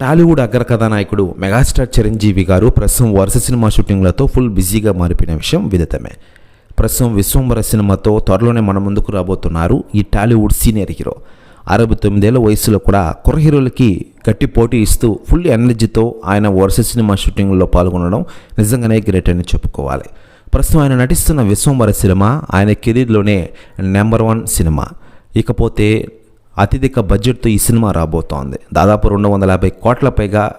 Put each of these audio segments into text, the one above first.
టాలీవుడ్ అగ్ర కథానాయకుడు మెగాస్టార్ చిరంజీవి గారు ప్రస్తుతం వరుస సినిమా షూటింగ్లతో ఫుల్ బిజీగా మారిపోయిన విషయం విదితమే. ప్రస్తుతం విశ్వంబర సినిమాతో త్వరలోనే మన ముందుకు రాబోతున్నారు ఈ టాలీవుడ్ సీనియర్ హీరో. అరవై తొమ్మిదేళ్ళ వయసులో కూడా కుర్ర హీరోలకి గట్టి పోటీ ఇస్తూ ఫుల్ ఎనర్జీతో ఆయన వరుస సినిమా షూటింగ్లో పాల్గొనడం నిజంగానే గ్రేట్ అని చెప్పుకోవాలి. ప్రస్తుతం ఆయన నటిస్తున్న విశ్వంబర సినిమా ఆయన కెరీర్లోనే నెంబర్ వన్ సినిమా. ఇకపోతే అత్యధిక బడ్జెట్తో ఈ సినిమా రాబోతోంది. దాదాపు రెండు వందల యాభై కోట్ల పైగా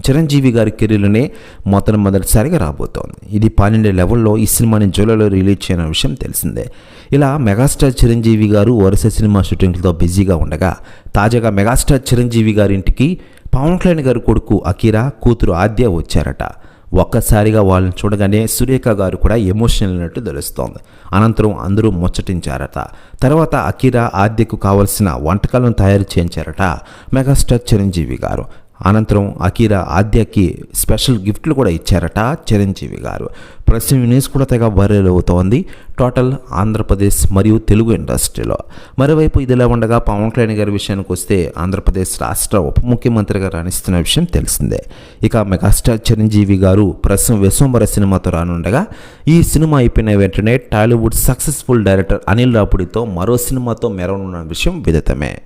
చిరంజీవి గారి కెరీర్లోనే మొత్తం మొదటిసారిగా రాబోతోంది. ఇది పన్నెండు లెవెల్లో ఈ సినిమాని జూలైలో రిలీజ్ చేయన విషయం తెలిసిందే. ఇలా మెగాస్టార్ చిరంజీవి గారు వరుస సినిమా షూటింగ్లతో బిజీగా ఉండగా తాజాగా మెగాస్టార్ చిరంజీవి గారి ఇంటికి పవన్ కళ్యాణ్ గారి కొడుకు అకీరా కూతురు ఆద్య వచ్చారట. ఒక్కసారిగా వాళ్ళని చూడగానే సురేఖ గారు కూడా ఎమోషనల్ అయినట్టు తెలుస్తోంది. అనంతరం అందరూ ముచ్చటించారట. తర్వాత అఖిరా ఆద్యకు కావలసిన వంటకాలను తయారు చేయించారట మెగాస్టార్ చిరంజీవి గారు. అనంతరం అకీరా ఆద్యకి స్పెషల్ గిఫ్ట్లు కూడా ఇచ్చారట చిరంజీవి గారు. ప్రస్తుతం న్యూస్ కూడా తెగ వైరల్ అవుతోంది. టోటల్ ఆంధ్రప్రదేశ్ మరియు తెలుగు ఇండస్ట్రీలో. మరోవైపు ఇదిలా ఉండగా పవన్ కళ్యాణ్ గారి విషయానికి వస్తే ఆంధ్రప్రదేశ్ రాష్ట్ర ఉప ముఖ్యమంత్రిగా రాణిస్తున్న విషయం తెలిసిందే. ఇక మెగాస్టార్ చిరంజీవి గారు ప్రస్తుతం విశ్వంబర సినిమాతో రానుండగా ఈ సినిమా అయిపోయిన వెంటనే టాలీవుడ్ సక్సెస్ఫుల్ డైరెక్టర్ అనిల్ రాపుడితో మరో సినిమాతో మెరవనున్న విషయం విదితమే.